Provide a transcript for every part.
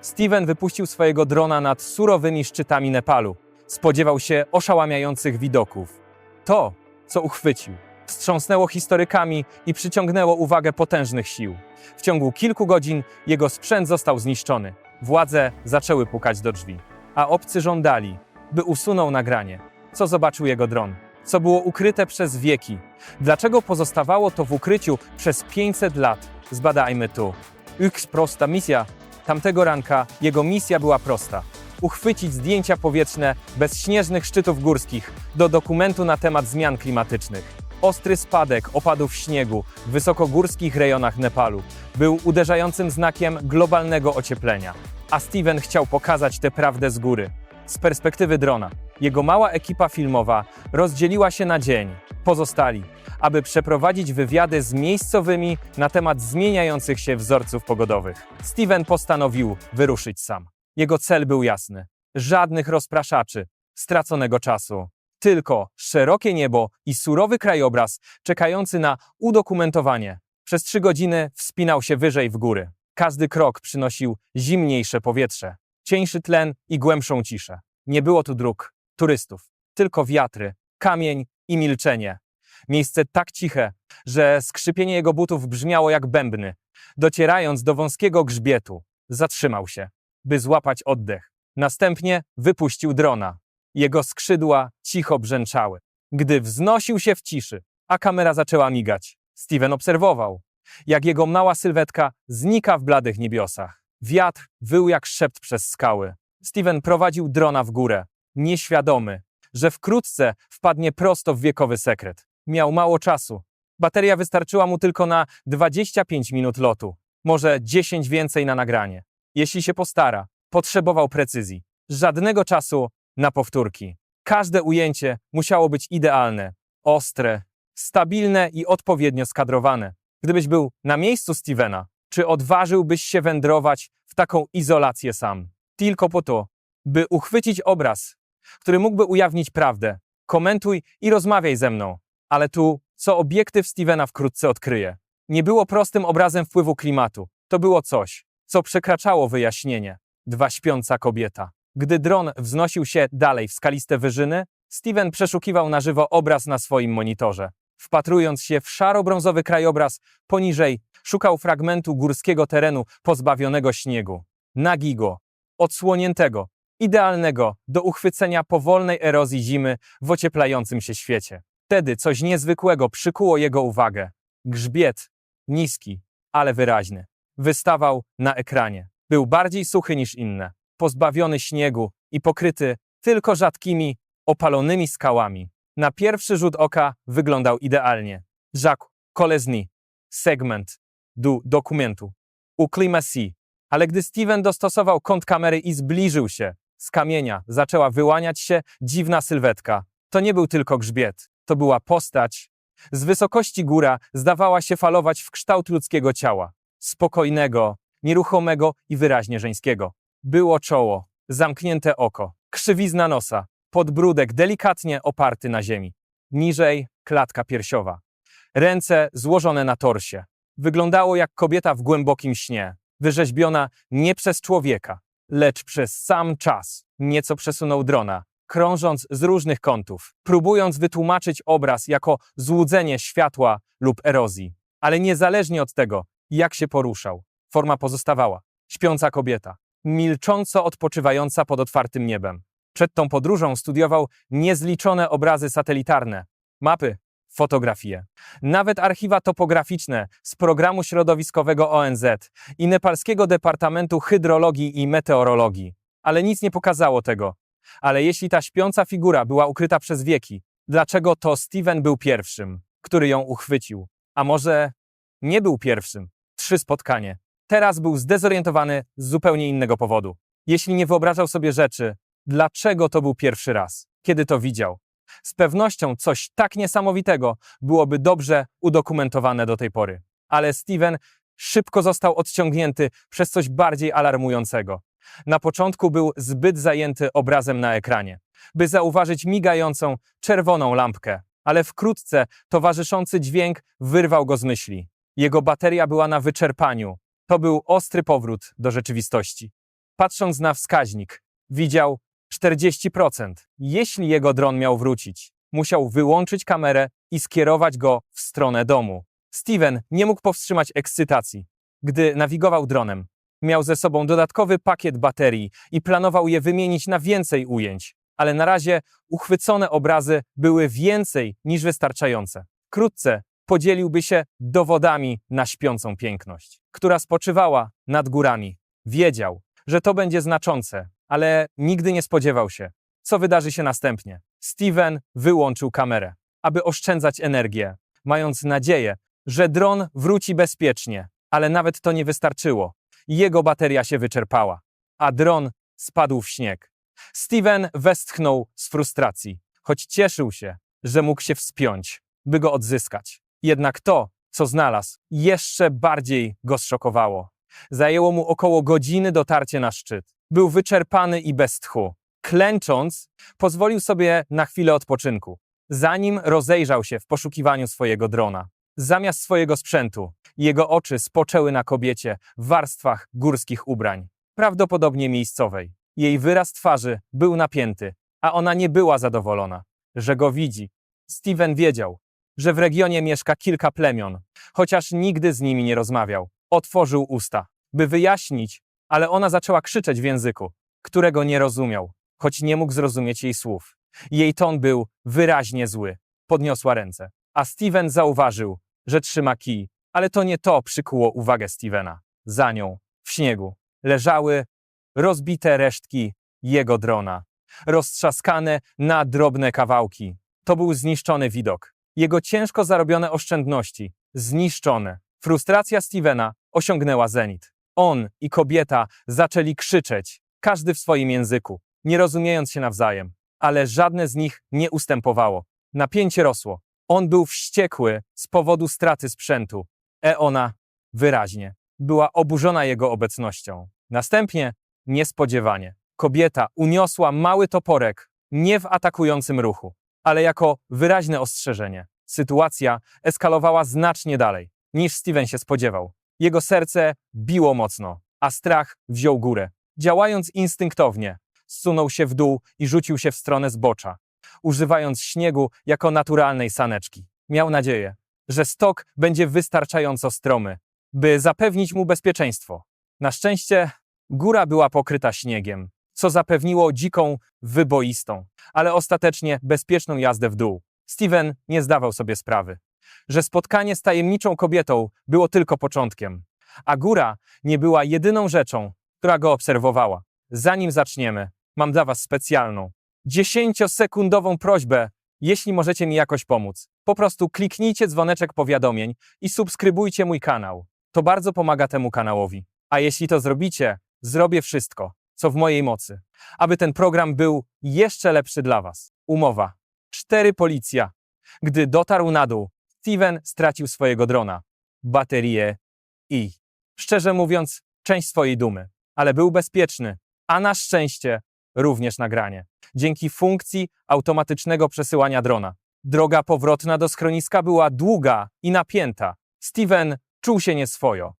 Steven wypuścił swojego drona nad surowymi szczytami Nepalu. Spodziewał się oszałamiających widoków. To, co uchwycił, wstrząsnęło historykami i przyciągnęło uwagę potężnych sił. W ciągu kilku godzin jego sprzęt został zniszczony. Władze zaczęły pukać do drzwi, a obcy żądali, by usunął nagranie. Co zobaczył jego dron? Co było ukryte przez wieki? Dlaczego pozostawało to w ukryciu przez 500 lat? Zbadajmy tu. Yks prosta misja. Tamtego ranka jego misja była prosta. Uchwycić zdjęcia powietrzne bez śnieżnych szczytów górskich do dokumentu na temat zmian klimatycznych. Ostry spadek opadów śniegu w wysokogórskich rejonach Nepalu był uderzającym znakiem globalnego ocieplenia. A Steven chciał pokazać tę prawdę z góry. Z perspektywy drona, jego mała ekipa filmowa rozdzieliła się na dzień. Pozostali, aby przeprowadzić wywiady z miejscowymi na temat zmieniających się wzorców pogodowych. Steven postanowił wyruszyć sam. Jego cel był jasny: żadnych rozpraszaczy, straconego czasu. Tylko szerokie niebo i surowy krajobraz czekający na udokumentowanie. Przez trzy godziny wspinał się wyżej w góry. Każdy krok przynosił zimniejsze powietrze, cieńszy tlen i głębszą ciszę. Nie było tu dróg, turystów, tylko wiatry, kamień i milczenie. Miejsce tak ciche, że skrzypienie jego butów brzmiało jak bębny. Docierając do wąskiego grzbietu, zatrzymał się, by złapać oddech. Następnie wypuścił drona. Jego skrzydła cicho brzęczały. Gdy wznosił się w ciszy, a kamera zaczęła migać, Steven obserwował, jak jego mała sylwetka znika w bladych niebiosach. Wiatr wył jak szept przez skały. Steven prowadził drona w górę, nieświadomy, że wkrótce wpadnie prosto w wiekowy sekret. Miał mało czasu. Bateria wystarczyła mu tylko na 25 minut lotu, może 10 więcej na nagranie. Jeśli się postara, potrzebował precyzji. Żadnego czasu na powtórki. Każde ujęcie musiało być idealne, ostre, stabilne i odpowiednio skadrowane. Gdybyś był na miejscu Stevena, czy odważyłbyś się wędrować w taką izolację sam? Tylko po to, by uchwycić obraz, który mógłby ujawnić prawdę. Komentuj i rozmawiaj ze mną. Ale tu, co obiektyw Stevena wkrótce odkryje. Nie było prostym obrazem wpływu klimatu. To było coś, co przekraczało wyjaśnienie. Dwa śpiąca kobieta. Gdy dron wznosił się dalej w skaliste wyżyny, Steven przeszukiwał na żywo obraz na swoim monitorze. Wpatrując się w szaro-brązowy krajobraz, poniżej szukał fragmentu górskiego terenu pozbawionego śniegu. Nagigo, odsłoniętego, idealnego do uchwycenia powolnej erozji zimy w ocieplającym się świecie. Wtedy coś niezwykłego przykuło jego uwagę. Grzbiet, niski, ale wyraźny, wystawał na ekranie. Był bardziej suchy niż inne, pozbawiony śniegu i pokryty tylko rzadkimi, opalonymi skałami. Na pierwszy rzut oka wyglądał idealnie. Jacques Kolesny, segment du dokumentu. Uklima si. Ale gdy Steven dostosował kąt kamery i zbliżył się, z kamienia zaczęła wyłaniać się dziwna sylwetka. To nie był tylko grzbiet, to była postać. Z wysokości góra zdawała się falować w kształt ludzkiego ciała. Spokojnego, nieruchomego i wyraźnie żeńskiego. Było czoło, zamknięte oko, krzywizna nosa, podbródek delikatnie oparty na ziemi. Niżej klatka piersiowa. Ręce złożone na torsie. Wyglądało jak kobieta w głębokim śnie, wyrzeźbiona nie przez człowieka, lecz przez sam czas. Nieco przesunął drona, krążąc z różnych kątów, próbując wytłumaczyć obraz jako złudzenie światła lub erozji. Ale niezależnie od tego, jak się poruszał, forma pozostawała. Śpiąca kobieta, milcząco odpoczywająca pod otwartym niebem. Przed tą podróżą studiował niezliczone obrazy satelitarne, mapy, fotografie. Nawet archiwa topograficzne z programu środowiskowego ONZ i nepalskiego Departamentu Hydrologii i Meteorologii. Ale nic nie pokazało tego. Ale jeśli ta śpiąca figura była ukryta przez wieki, dlaczego to Steven był pierwszym, który ją uchwycił? A może nie był pierwszym? Trzy spotkanie. Teraz był zdezorientowany z zupełnie innego powodu. Jeśli nie wyobrażał sobie rzeczy, dlaczego to był pierwszy raz, kiedy to widział? Z pewnością coś tak niesamowitego byłoby dobrze udokumentowane do tej pory. Ale Steven szybko został odciągnięty przez coś bardziej alarmującego. Na początku był zbyt zajęty obrazem na ekranie, by zauważyć migającą czerwoną lampkę, ale wkrótce towarzyszący dźwięk wyrwał go z myśli. Jego bateria była na wyczerpaniu. To był ostry powrót do rzeczywistości. Patrząc na wskaźnik, widział 40%. Jeśli jego dron miał wrócić, musiał wyłączyć kamerę i skierować go w stronę domu. Steven nie mógł powstrzymać ekscytacji, gdy nawigował dronem. Miał ze sobą dodatkowy pakiet baterii i planował je wymienić na więcej ujęć, ale na razie uchwycone obrazy były więcej niż wystarczające. Wkrótce podzieliłby się dowodami na śpiącą piękność, która spoczywała nad górami. Wiedział, że to będzie znaczące, ale nigdy nie spodziewał się, co wydarzy się następnie. Steven wyłączył kamerę, aby oszczędzać energię, mając nadzieję, że dron wróci bezpiecznie, ale nawet to nie wystarczyło. Jego bateria się wyczerpała, a dron spadł w śnieg. Steven westchnął z frustracji, choć cieszył się, że mógł się wspiąć, by go odzyskać. Jednak to, co znalazł, jeszcze bardziej go zszokowało. Zajęło mu około godziny dotarcie na szczyt. Był wyczerpany i bez tchu. Klęcząc, pozwolił sobie na chwilę odpoczynku, zanim rozejrzał się w poszukiwaniu swojego drona. Zamiast swojego sprzętu, jego oczy spoczęły na kobiecie w warstwach górskich ubrań, prawdopodobnie miejscowej. Jej wyraz twarzy był napięty, a ona nie była zadowolona, że go widzi. Steven wiedział, że w regionie mieszka kilka plemion, chociaż nigdy z nimi nie rozmawiał. Otworzył usta, by wyjaśnić, ale ona zaczęła krzyczeć w języku, którego nie rozumiał, choć nie mógł zrozumieć jej słów. Jej ton był wyraźnie zły. Podniosła ręce, a Steven zauważył, że trzyma kij, ale to nie to przykuło uwagę Stevena. Za nią, w śniegu, leżały rozbite resztki jego drona, roztrzaskane na drobne kawałki. To był zniszczony widok. Jego ciężko zarobione oszczędności zniszczone. Frustracja Stevena osiągnęła zenit. On i kobieta zaczęli krzyczeć, każdy w swoim języku, nie rozumiejąc się nawzajem, ale żadne z nich nie ustępowało. Napięcie rosło. On był wściekły z powodu straty sprzętu. E ona wyraźnie była oburzona jego obecnością. Następnie, niespodziewanie, kobieta uniosła mały toporek, nie w atakującym ruchu, ale jako wyraźne ostrzeżenie. Sytuacja eskalowała znacznie dalej, niż Steven się spodziewał. Jego serce biło mocno, a strach wziął górę. Działając instynktownie, zsunął się w dół i rzucił się w stronę zbocza, używając śniegu jako naturalnej saneczki. Miał nadzieję, że stok będzie wystarczająco stromy, by zapewnić mu bezpieczeństwo. Na szczęście góra była pokryta śniegiem, co zapewniło dziką, wyboistą, ale ostatecznie bezpieczną jazdę w dół. Steven nie zdawał sobie sprawy, że spotkanie z tajemniczą kobietą było tylko początkiem, a góra nie była jedyną rzeczą, która go obserwowała. Zanim zaczniemy, mam dla Was specjalną, dziesięciosekundową prośbę, jeśli możecie mi jakoś pomóc. Po prostu kliknijcie dzwoneczek powiadomień i subskrybujcie mój kanał. To bardzo pomaga temu kanałowi. A jeśli to zrobicie, zrobię wszystko, co w mojej mocy, aby ten program był jeszcze lepszy dla Was. Umowa. Cztery policja. Gdy dotarł na dół, Steven stracił swojego drona, baterię i, szczerze mówiąc, część swojej dumy, ale był bezpieczny, a na szczęście również nagranie. Dzięki funkcji automatycznego przesyłania drona. Droga powrotna do schroniska była długa i napięta. Steven czuł się nieswojo,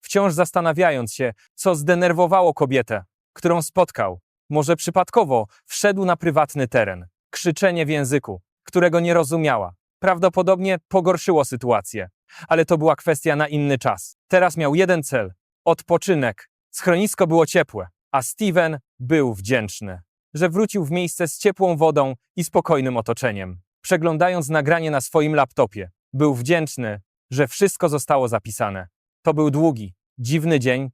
wciąż zastanawiając się, co zdenerwowało kobietę, którą spotkał. Może przypadkowo wszedł na prywatny teren. Krzyczenie w języku, którego nie rozumiała. Prawdopodobnie pogorszyło sytuację, ale to była kwestia na inny czas. Teraz miał jeden cel odpoczynek. Schronisko było ciepłe, a Steven był wdzięczny, że wrócił w miejsce z ciepłą wodą i spokojnym otoczeniem. Przeglądając nagranie na swoim laptopie, był wdzięczny, że wszystko zostało zapisane. To był długi, dziwny dzień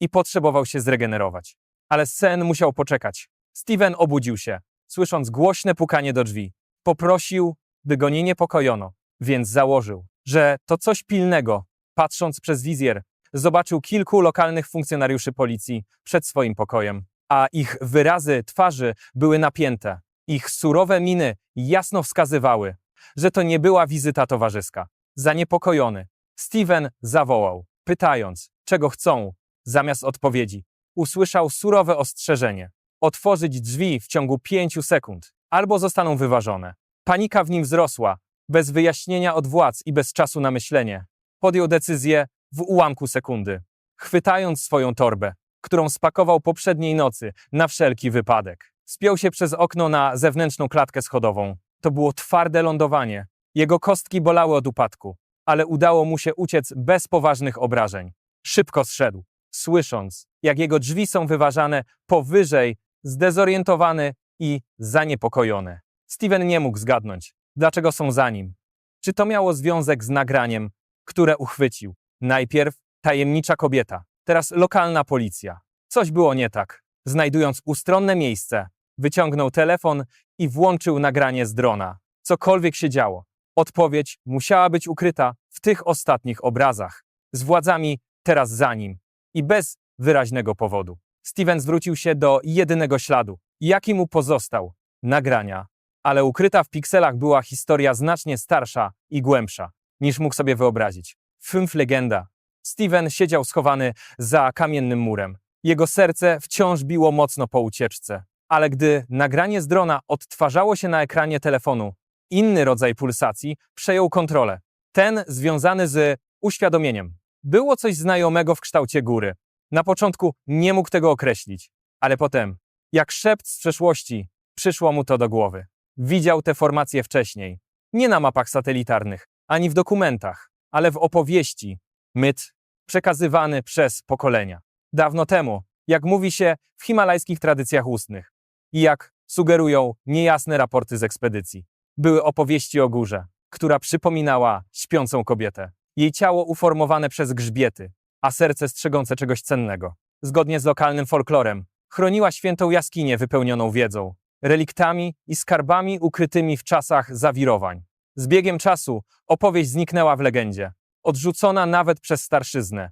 i potrzebował się zregenerować. Ale sen musiał poczekać. Steven obudził się, słysząc głośne pukanie do drzwi. Poprosił, by go nie niepokojono, więc założył, że to coś pilnego. Patrząc przez wizjer, zobaczył kilku lokalnych funkcjonariuszy policji przed swoim pokojem, a ich wyrazy twarzy były napięte. Ich surowe miny jasno wskazywały, że to nie była wizyta towarzyska. Zaniepokojony, Steven zawołał, pytając, czego chcą. Zamiast odpowiedzi, usłyszał surowe ostrzeżenie: otworzyć drzwi w ciągu pięciu sekund, albo zostaną wyważone. Panika w nim wzrosła, bez wyjaśnienia od władz i bez czasu na myślenie. Podjął decyzję w ułamku sekundy. Chwytając swoją torbę, którą spakował poprzedniej nocy na wszelki wypadek. Spiął się przez okno na zewnętrzną klatkę schodową. To było twarde lądowanie. Jego kostki bolały od upadku, ale udało mu się uciec bez poważnych obrażeń. Szybko zszedł, słysząc, jak jego drzwi są wyważane powyżej, zdezorientowany i zaniepokojony. Steven nie mógł zgadnąć, dlaczego są za nim. Czy to miało związek z nagraniem, które uchwycił? Najpierw tajemnicza kobieta, teraz lokalna policja. Coś było nie tak. Znajdując ustronne miejsce, wyciągnął telefon i włączył nagranie z drona. Cokolwiek się działo, odpowiedź musiała być ukryta w tych ostatnich obrazach. Z władzami teraz za nim i bez wyraźnego powodu. Steven zwrócił się do jedynego śladu, jaki mu pozostał nagrania. Ale ukryta w pikselach była historia znacznie starsza i głębsza, niż mógł sobie wyobrazić. Fünf legenda. Steven siedział schowany za kamiennym murem. Jego serce wciąż biło mocno po ucieczce. Ale gdy nagranie z drona odtwarzało się na ekranie telefonu, inny rodzaj pulsacji przejął kontrolę. Ten związany z uświadomieniem. Było coś znajomego w kształcie góry. Na początku nie mógł tego określić, ale potem, jak szept z przeszłości, przyszło mu to do głowy. Widział te formacje wcześniej. Nie na mapach satelitarnych, ani w dokumentach, ale w opowieści. Myt przekazywany przez pokolenia. Dawno temu, jak mówi się w himalajskich tradycjach ustnych i jak sugerują niejasne raporty z ekspedycji. Były opowieści o górze, która przypominała śpiącą kobietę. Jej ciało uformowane przez grzbiety, a serce strzegące czegoś cennego. Zgodnie z lokalnym folklorem, chroniła świętą jaskinię wypełnioną wiedzą, reliktami i skarbami ukrytymi w czasach zawirowań. Z biegiem czasu opowieść zniknęła w legendzie, odrzucona nawet przez starszyznę.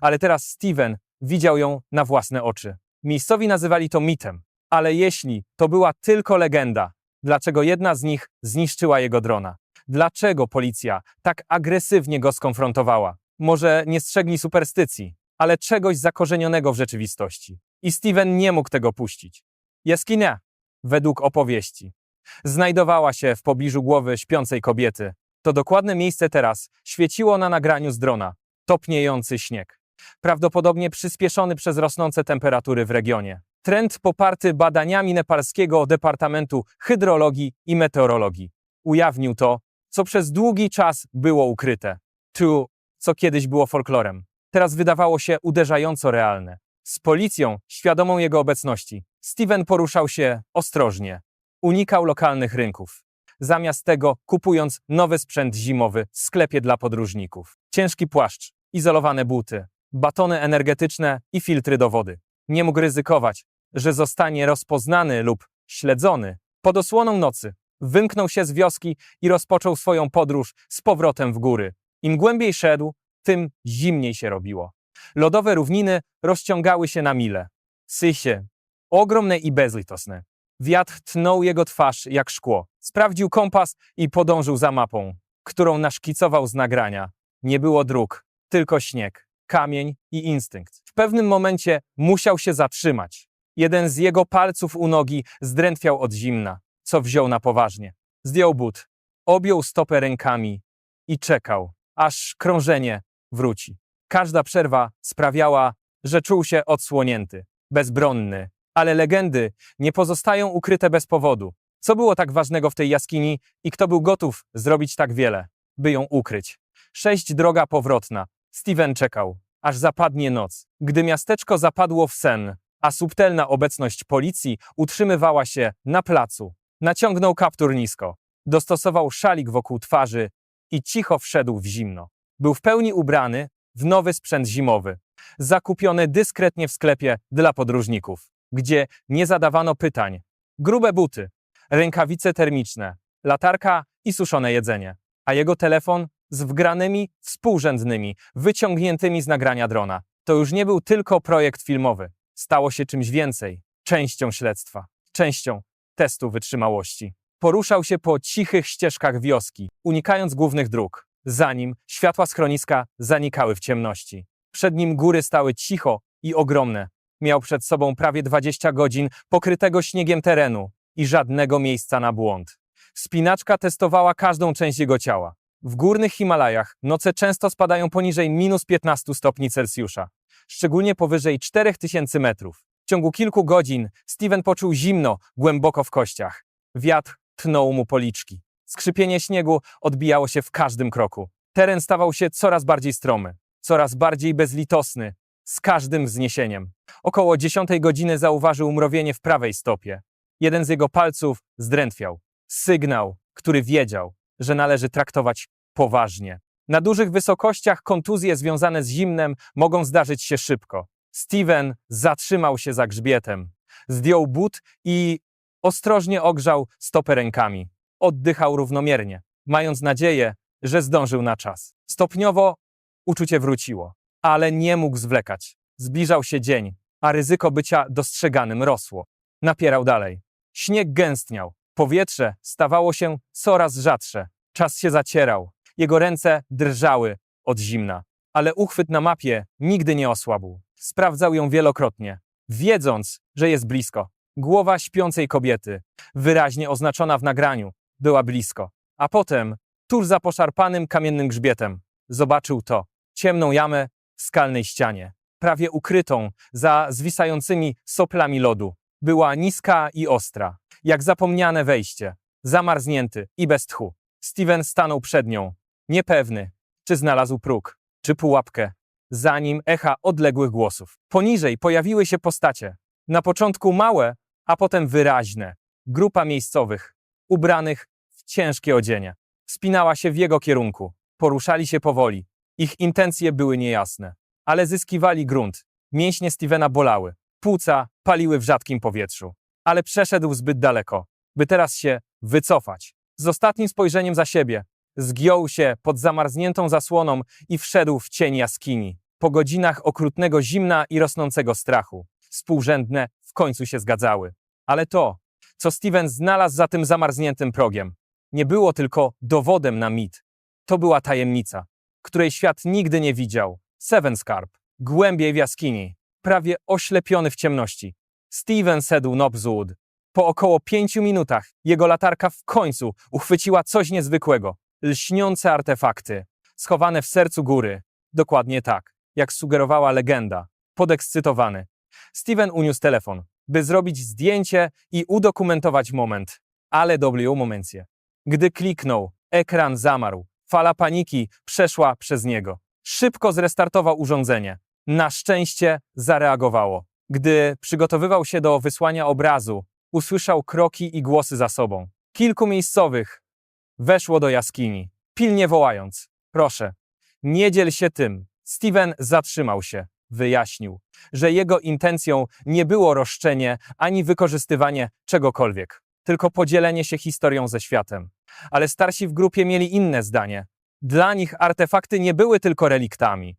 Ale teraz Steven widział ją na własne oczy. Miejscowi nazywali to mitem, ale jeśli to była tylko legenda, dlaczego jedna z nich zniszczyła jego drona? Dlaczego policja tak agresywnie go skonfrontowała? Może nie strzegli superstycji, ale czegoś zakorzenionego w rzeczywistości. I Steven nie mógł tego puścić. Jaskinia, według opowieści, znajdowała się w pobliżu głowy śpiącej kobiety. To dokładne miejsce teraz świeciło na nagraniu z drona. Topniejący śnieg. Prawdopodobnie przyspieszony przez rosnące temperatury w regionie. Trend poparty badaniami nepalskiego Departamentu Hydrologii i Meteorologii. Ujawnił to, co przez długi czas było ukryte. Tu, co kiedyś było folklorem. Teraz wydawało się uderzająco realne. Z policją, świadomą jego obecności, Steven poruszał się ostrożnie. Unikał lokalnych rynków. Zamiast tego kupując nowy sprzęt zimowy w sklepie dla podróżników. Ciężki płaszcz, izolowane buty, batony energetyczne i filtry do wody. Nie mógł ryzykować, że zostanie rozpoznany lub śledzony. Pod osłoną nocy wymknął się z wioski i rozpoczął swoją podróż z powrotem w góry. Im głębiej szedł, tym zimniej się robiło. Lodowe równiny rozciągały się na mile. Sysie, ogromne i bezlitosne. Wiatr tnął jego twarz jak szkło. Sprawdził kompas i podążył za mapą, którą naszkicował z nagrania. Nie było dróg, tylko śnieg, kamień i instynkt. W pewnym momencie musiał się zatrzymać. Jeden z jego palców u nogi zdrętwiał od zimna, co wziął na poważnie. Zdjął but, objął stopę rękami i czekał, aż krążenie wróci. Każda przerwa sprawiała, że czuł się odsłonięty, bezbronny. Ale legendy nie pozostają ukryte bez powodu. Co było tak ważnego w tej jaskini i kto był gotów zrobić tak wiele, by ją ukryć? Sześć droga powrotna. Steven czekał, aż zapadnie noc. Gdy miasteczko zapadło w sen, a subtelna obecność policji utrzymywała się na placu, naciągnął kaptur nisko, dostosował szalik wokół twarzy i cicho wszedł w zimno. Był w pełni ubrany w nowy sprzęt zimowy, zakupiony dyskretnie w sklepie dla podróżników, gdzie nie zadawano pytań. Grube buty, rękawice termiczne, latarka i suszone jedzenie, a jego telefon z wgranymi współrzędnymi, wyciągniętymi z nagrania drona. To już nie był tylko projekt filmowy. Stało się czymś więcej, częścią śledztwa, częścią testu wytrzymałości. Poruszał się po cichych ścieżkach wioski, unikając głównych dróg. Zanim światła schroniska zanikały w ciemności. Przed nim góry stały cicho i ogromne. Miał przed sobą prawie 20 godzin pokrytego śniegiem terenu i żadnego miejsca na błąd. Spinaczka testowała każdą część jego ciała. W górnych Himalajach noce często spadają poniżej minus 15 stopni Celsjusza. szczególnie powyżej 4000 metrów. W ciągu kilku godzin Steven poczuł zimno głęboko w kościach. Wiatr tnął mu policzki. Skrzypienie śniegu odbijało się w każdym kroku. Teren stawał się coraz bardziej stromy, coraz bardziej bezlitosny, z każdym wzniesieniem. Około 10 godziny zauważył mrowienie w prawej stopie. Jeden z jego palców zdrętwiał. Sygnał, który wiedział, że należy traktować poważnie. Na dużych wysokościach kontuzje związane z zimnem mogą zdarzyć się szybko. Steven zatrzymał się za grzbietem, zdjął but i ostrożnie ogrzał stopę rękami. Oddychał równomiernie, mając nadzieję, że zdążył na czas. Stopniowo uczucie wróciło, ale nie mógł zwlekać. Zbliżał się dzień, a ryzyko bycia dostrzeganym rosło. Napierał dalej. Śnieg gęstniał, powietrze stawało się coraz rzadsze. Czas się zacierał, jego ręce drżały od zimna, ale uchwyt na mapie nigdy nie osłabł. Sprawdzał ją wielokrotnie, wiedząc, że jest blisko. Głowa śpiącej kobiety, wyraźnie oznaczona w nagraniu, była blisko. A potem, tuż za poszarpanym kamiennym grzbietem, zobaczył to ciemną jamę w skalnej ścianie, prawie ukrytą za zwisającymi soplami lodu. Była niska i ostra, jak zapomniane wejście, zamarznięty i bez tchu. Steven stanął przed nią, niepewny, czy znalazł próg, czy pułapkę, zanim echa odległych głosów. Poniżej pojawiły się postacie. Na początku małe, a potem wyraźne. Grupa miejscowych, ubranych ciężkie odzienie. Wspinała się w jego kierunku. Poruszali się powoli. Ich intencje były niejasne, ale zyskiwali grunt. Mięśnie Stevena bolały. Płuca paliły w rzadkim powietrzu. Ale przeszedł zbyt daleko, by teraz się wycofać. Z ostatnim spojrzeniem za siebie zgiął się pod zamarzniętą zasłoną i wszedł w cień jaskini. Po godzinach okrutnego zimna i rosnącego strachu. Współrzędne w końcu się zgadzały. Ale to, co Steven znalazł za tym zamarzniętym progiem, nie było tylko dowodem na mit. To była tajemnica, której świat nigdy nie widział. Seven Scarp, głębiej w jaskini, prawie oślepiony w ciemności. Steven szedł Nobzwood. Po około pięciu minutach jego latarka w końcu uchwyciła coś niezwykłego. Lśniące artefakty, schowane w sercu góry. Dokładnie tak, jak sugerowała legenda. Podekscytowany. Steven uniósł telefon, by zrobić zdjęcie i udokumentować moment. Ale doblił momencję. Gdy kliknął, ekran zamarł. Fala paniki przeszła przez niego. Szybko zrestartował urządzenie. Na szczęście zareagowało. Gdy przygotowywał się do wysłania obrazu, usłyszał kroki i głosy za sobą. Kilku miejscowych weszło do jaskini, pilnie wołając: Proszę, nie dziel się tym. Steven zatrzymał się, wyjaśnił, że jego intencją nie było roszczenie ani wykorzystywanie czegokolwiek, tylko podzielenie się historią ze światem. Ale starsi w grupie mieli inne zdanie. Dla nich artefakty nie były tylko reliktami,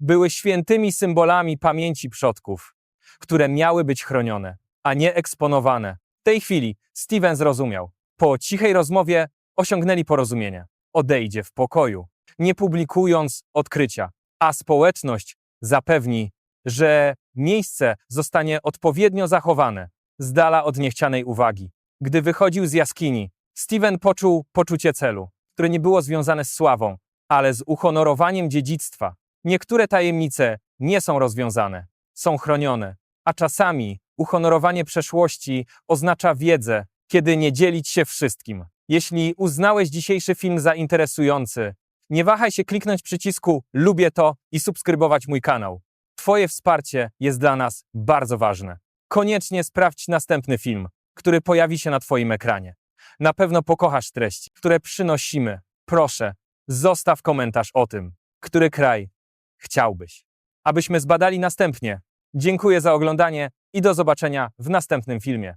były świętymi symbolami pamięci przodków, które miały być chronione, a nie eksponowane. W tej chwili Steven zrozumiał. Po cichej rozmowie osiągnęli porozumienie. Odejdzie w pokoju, nie publikując odkrycia, a społeczność zapewni, że miejsce zostanie odpowiednio zachowane, z dala od niechcianej uwagi. Gdy wychodził z jaskini, Steven poczuł poczucie celu, które nie było związane z sławą, ale z uhonorowaniem dziedzictwa. Niektóre tajemnice nie są rozwiązane, są chronione, a czasami uhonorowanie przeszłości oznacza wiedzę, kiedy nie dzielić się wszystkim. Jeśli uznałeś dzisiejszy film za interesujący, nie wahaj się kliknąć przycisku lubię to i subskrybować mój kanał. Twoje wsparcie jest dla nas bardzo ważne. Koniecznie sprawdź następny film, który pojawi się na Twoim ekranie. Na pewno pokochasz treści, które przynosimy. Proszę, zostaw komentarz o tym, który kraj chciałbyś, abyśmy zbadali następnie. Dziękuję za oglądanie i do zobaczenia w następnym filmie.